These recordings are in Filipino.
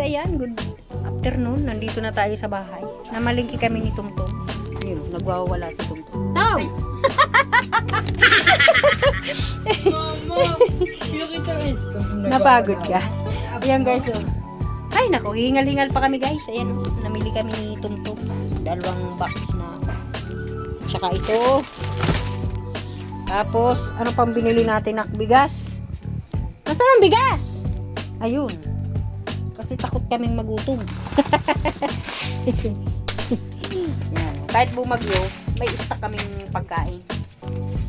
ayan, good afternoon. Nandito na tayo sa bahay. Namalingki kami ni Tumtum. Ayun, nagwawala si Tumtum. Taw! Mama, pinakita ito. Napagod ka. Ayan guys, oh. Ay, nako, hingal-hingal pa kami guys. Ayan, oh. namili kami ni Tumtum. Dalawang box na. Tsaka ito. Tapos, ano pang binili natin nak bigas? Nasaan ang bigas? Ayun. Kasi takot kaming magutom. Yan. Kahit bumagyo, may stock kaming pagkain.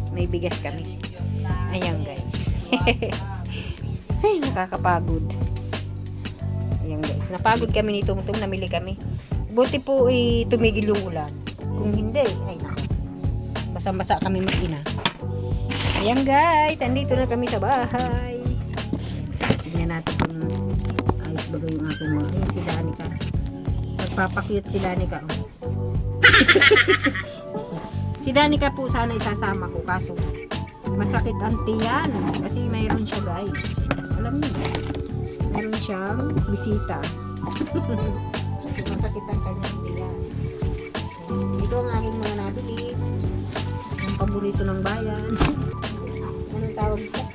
May bigas kami. Ayan guys. Ay, nakakapagod. Ayan guys. Napagod kami ni Tumtum. Namili kami. Buti po eh, tumigil yung ulan. Kung hindi, ay nako. Basang-basa kami mag-ina. Ayan guys. Andito na kami sa bahay. Tignan natin kung ayos ba yung aking mga. Ayan si Danica. Nagpapakyut si Danica. Oh. si Danica po sana isasama ko. Kaso masakit ang tiyan. Kasi mayroon siya guys. Alam niyo. Meron siyang bisita. Masakit ang kanyang tiyan. Ito ang aking mga nabili. Ang paborito ng bayan. Anong tawag ito?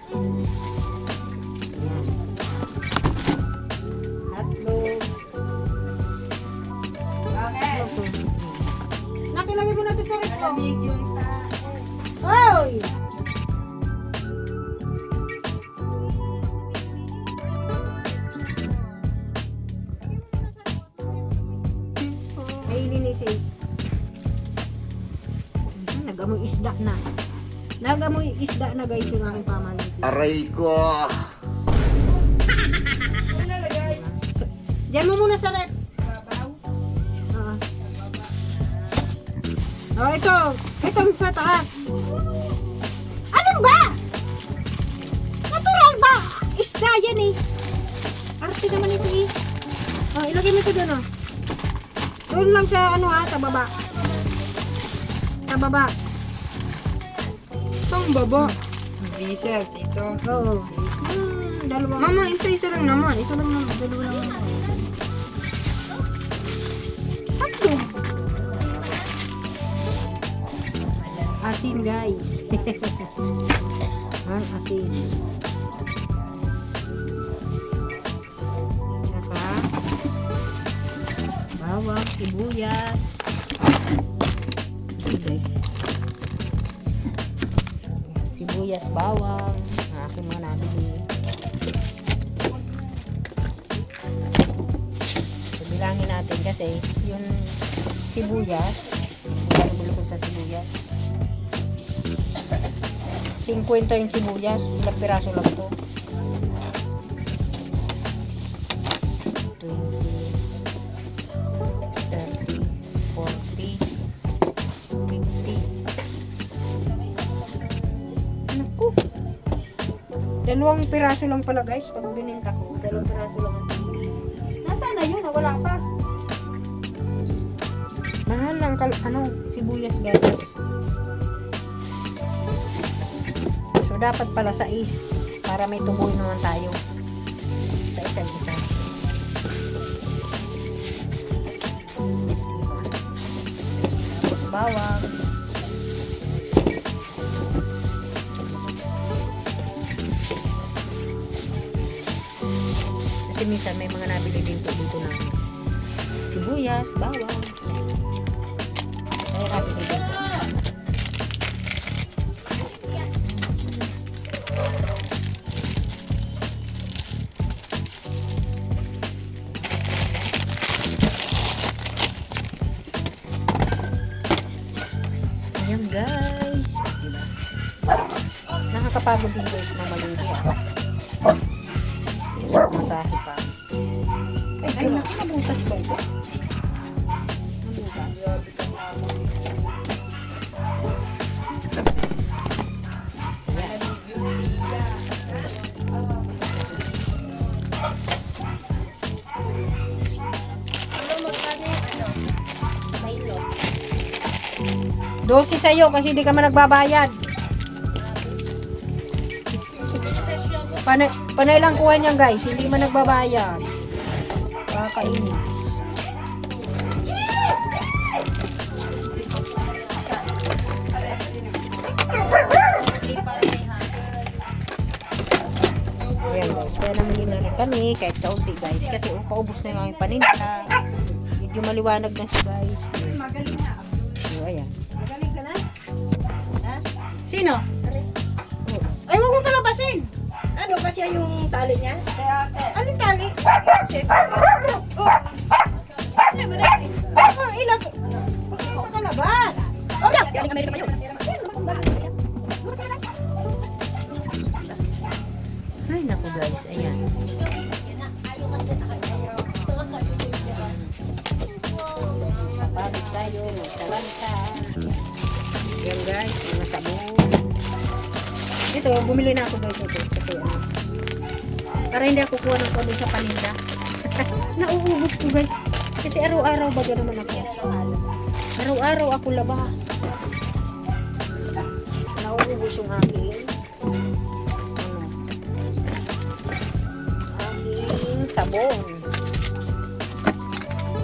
Na guys yung aking pamalit. Aray ko! Nalagay? Diyan mo muna sa rep. Oo. Oh, ito. Itong sa taas. Ano ba? Natural ba? Isda yan eh. Arte naman ito eh. Oh, ilagay mo ito doon oh. Doon lang sa ano ha, sa baba. Sa baba. Saan baba? Diesel, dito. Oo. Hmm, dalawa. Mama, isa-isa lang naman. Isa lang naman. Dalawa lang naman. Tatlo. Asin guys. Ang asin. Tsaka bawang, sibuyas. Guys. Sibuyas, bawang. Ang aking mga nabili. So, bilangin natin kasi yung sibuyas, bulo ko sa sibuyas. 50 yung sibuyas, ilang piraso lang to. Dalawang piraso lang pala guys, pag bininta ko. Dalawang piraso lang ang Nasaan na yun? Wala pa. Mahal lang kal ano, sibuyas guys. So dapat pala sa is para may tuboy naman tayo sa isa't isa. Tapos bawang. Kasi minsan may mga nabili din po dito na sibuyas, bawang. Ay, nabili din po. Ayan guys. Diba? Nakakapagod din Dose sa'yo kasi di ka man nagbabayad. Panay, panay lang kuha niyan guys, hindi man nagbabayad. Kakainis. Ayan guys, kaya namili na rin kami kahit kaunti guys. Kasi oh, paubos na yung aming paninda. Medyo maliwanag na siya guys. So, ayan. Magaling ka na? Sino? Ay, huwag mo palabasin. Ano kasi yung tali niya? Alin tali? Ano ba rin? Ah, ilag. Huwag mo makalabas. Wala. Galing Amerika pa yun. Ay, naku guys, ayan. Pagod tayo, talanta. Yan guys, mga sabon. Ito, bumili na ako guys ito. Kasi ano, para hindi ako kuha ng kuha sa paninda. Nauubos ko guys. Kasi araw-araw baga naman ako. Araw-araw ako laba. Nauubos yung aking ano, aking sabon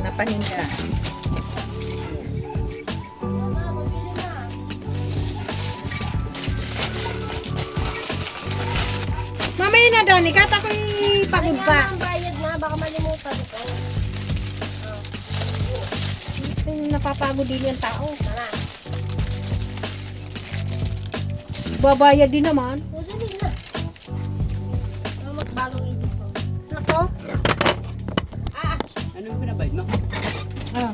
na paninda. Mamaya na Dani, kat ako'y pagod pa. Ang bayad na, baka malimutan ko. Ito yung napapagod din yung tao. Tara. Babayad din naman. O, dali na. Ano magbagong isip ko? Nako. Ano yung pinabayad mo? Ah.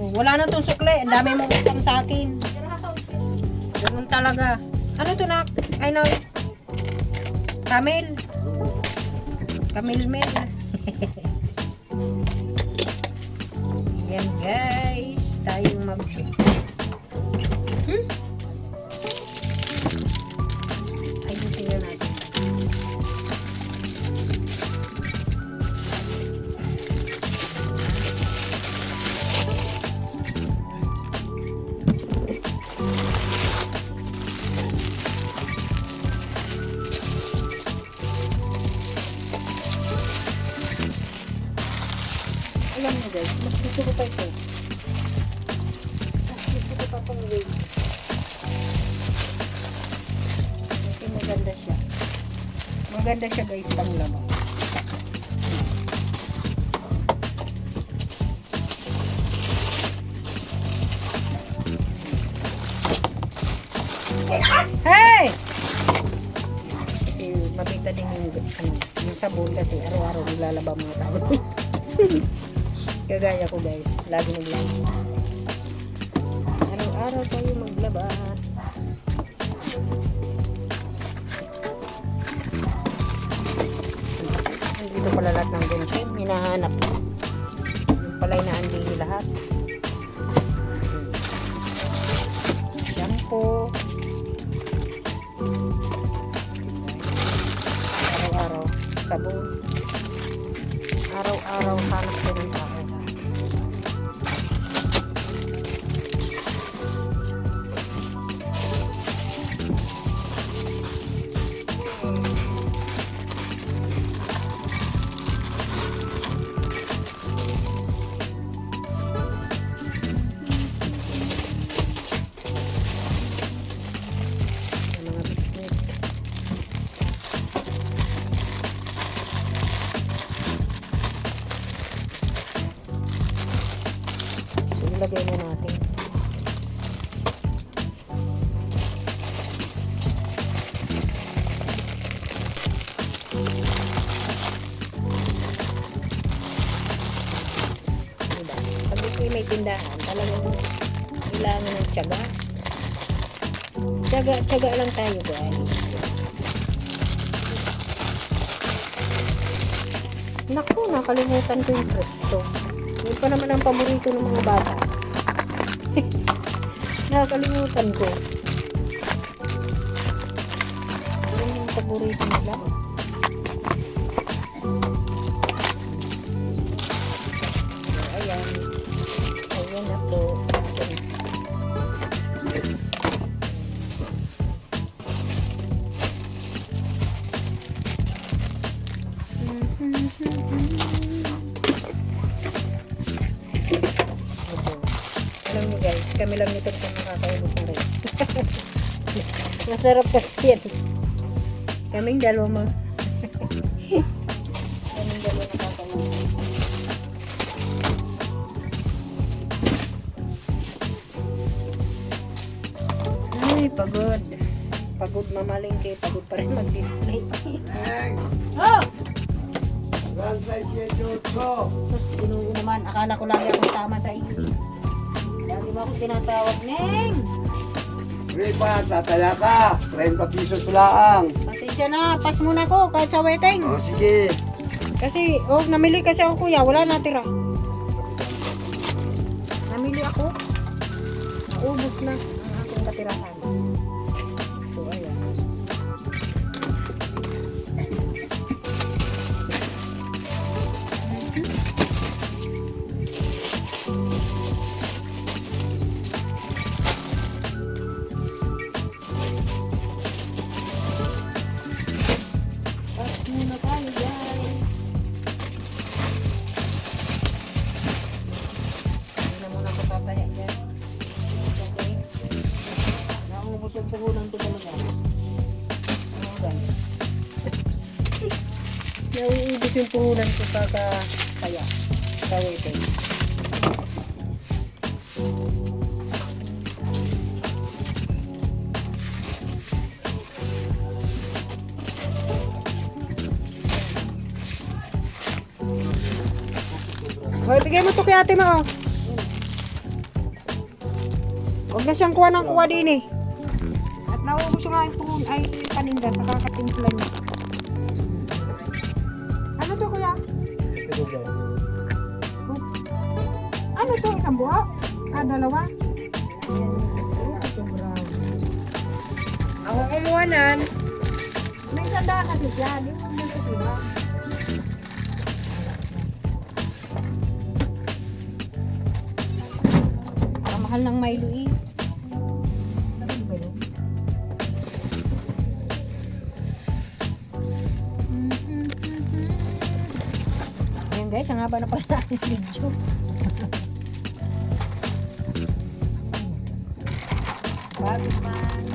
Oh, wala na tong sukle. Ang dami mong utang sa akin. Ganun talaga. Ano to na? Ay na. Camel. Camel mel. Yan guys. Tayong mag... Maganda siya guys, pang laba. Hey! Kasi mabita din yung, ano, yung sabon kasi araw-araw naglalaba mga tao. Kagaya ko guys, lagi naglaba. Araw-araw tayo maglaba. Nandito pala lahat ng gunting, hinahanap. Yung pala'y naandini lahat. Shampoo. Araw-araw, sabon. Araw-araw hanap ko ng Ito'y may tindahan, talagang kailangan ng tiyaga. Tiyaga, tiyaga lang tayo guys. Naku, nakalimutan ko yung presto. Yun pa naman ang paborito ng mga bata. nakalimutan ko. Yun yung paborito nila. Alam mo guys, kami lang nito sa makakaubos na rin. Masarap kasi yan. Kaming dalawa mga. Kaming dalawa nakakaubos. Ay, pagod. Pagod mamalingke, pagod pa rin mag-display. Sus, ginoo naman, akala ko lagi akong tama sa iyo. Lagi mo akong tinatawag, Neng! Ripa, tataya ka. 30 pisos lang. Pasensya na, pas muna ko kahit sa weteng. O, sige. Kasi, oh, namili kasi ako kuya, wala natira. Namili ako. Naubos na puhunan ko talaga. Oo, guys. Nauubos yung puhunan ko kaka kaya. Sa waiting. Hoy, bigay mo to kay ate mo. oh. Huwag na siyang kuha ng kuha din eh. Ay paninda. Nakakatimpla niya. Ano to kuya? Ano to? Isang buho? Ah, dalawa? Ako kumuha nan. May tanda kasi mo mo sa diba? Ang mahal ng Milo eh. Guys, ang haba na pala natin video. Bakit man?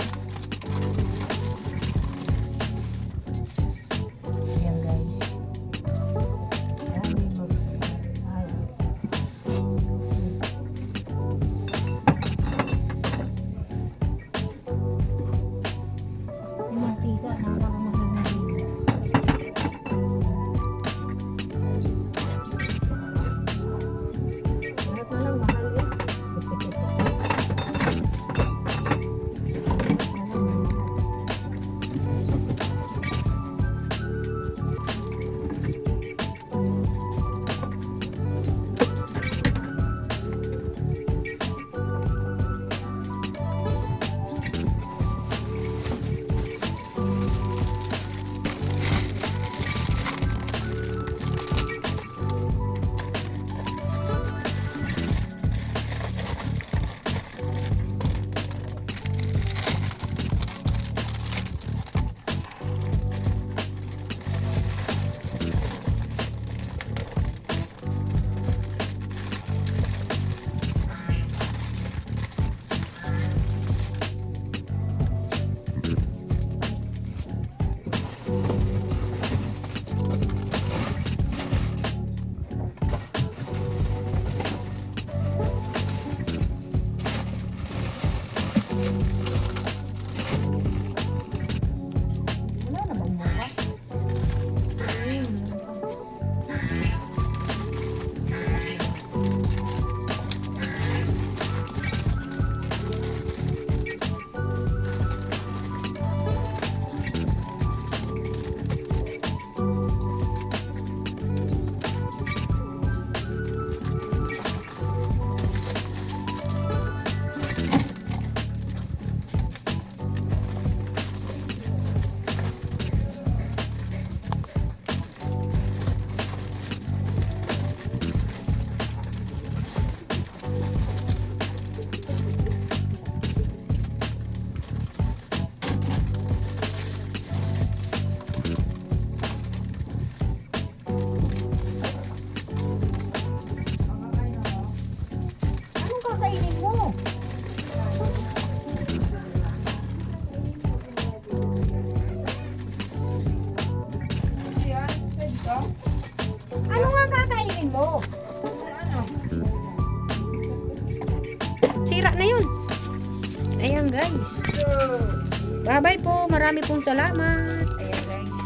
Bye-bye po. Marami pong salamat. Ayan guys.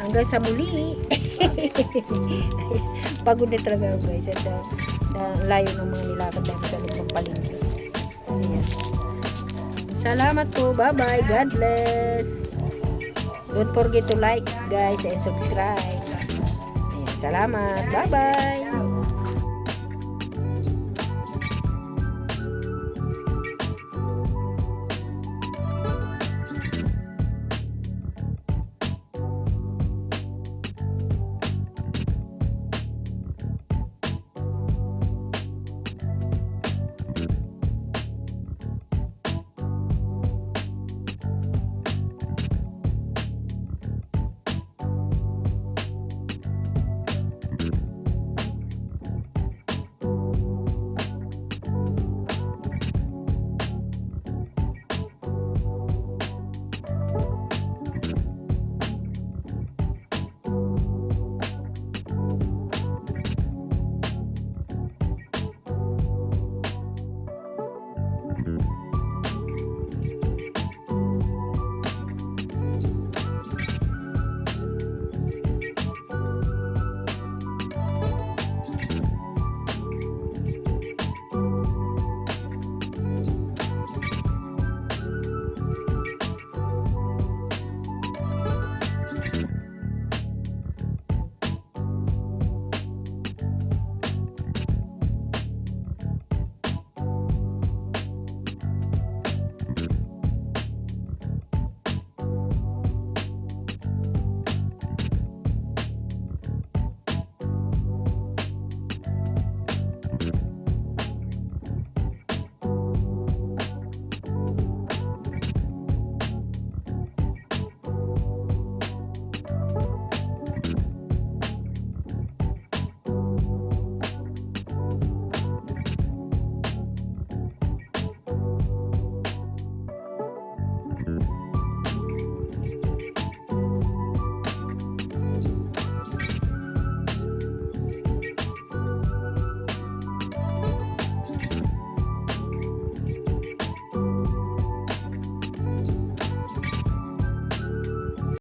Hanggang sa muli. Pagod na talaga ako guys. At uh, na layo ng mga nilakad namin sa loob ng palengke. Ayan. Salamat po. Bye-bye. God bless. Don't forget to like guys and subscribe. Ayan. Salamat. Bye-bye.